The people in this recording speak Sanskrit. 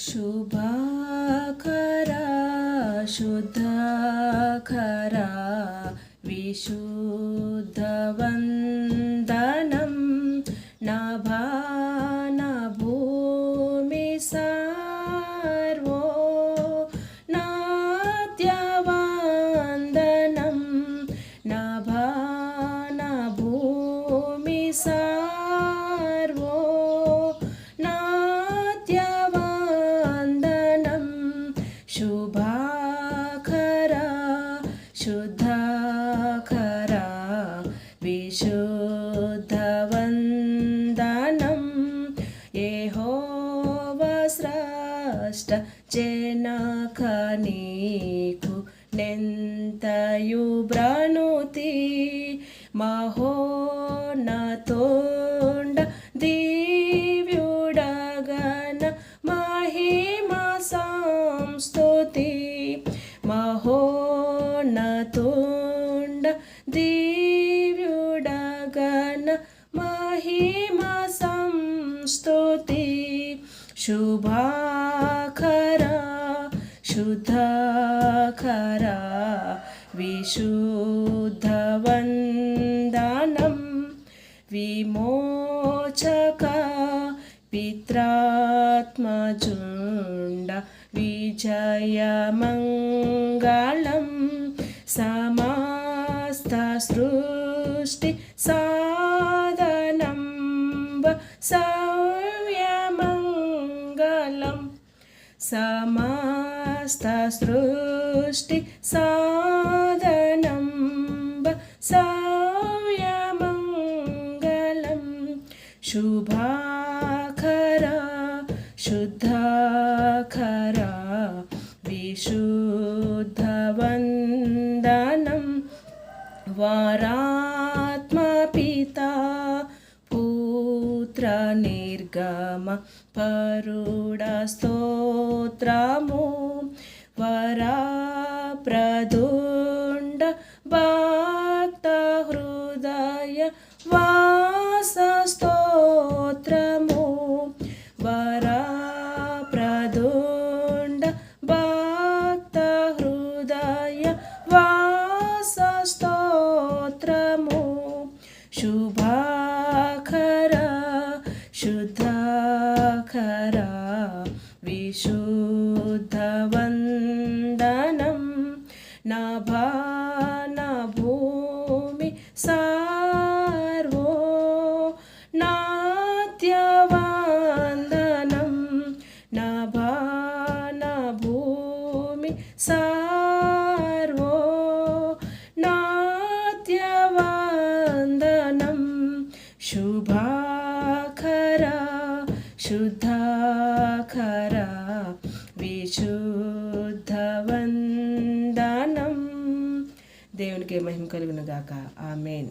शुभाखरा शुद्धखरा विशुद्धवन्दनं नभानभूमि सर्वो नाद्यवन्दनं नभानभूमि सर्वो परिशुद्धवन्दनं येहो वस्रष्ट जेनखनीकु नेन्तयुब्रनुति మహోన్నతోండ దివ్యుడగన మహిమ సంస్తుతి మహోన్నతో महिमा संस्तुति शुभाखरा शुद्धखरा विशुद्धवन्दनं विमोचक पित्रात्मजुण्ड विजयमङ्गलं समास्तसृष्टि सा सव्यमङ्गलम् समस्तसृष्टि साधनं सव्यमङ्गलं शुभाखरा शुद्धखरा विशुद्धवन्दनं। वरात्मपिता స్తోత్ర నిర్గమ పరుడ స్తోత్రము. వరా ప్రదుండ బా विशुद्धवन्दनं नभानभूमि सर्वो नाद्यवन्दनं नभानभूमि सर्वो नाद्यवन्दनं शुभाखरा शुद्धखरा విశుద్ధవందనం. దేవునికి మహిమ కలుగునుగాక. ఆమెన్.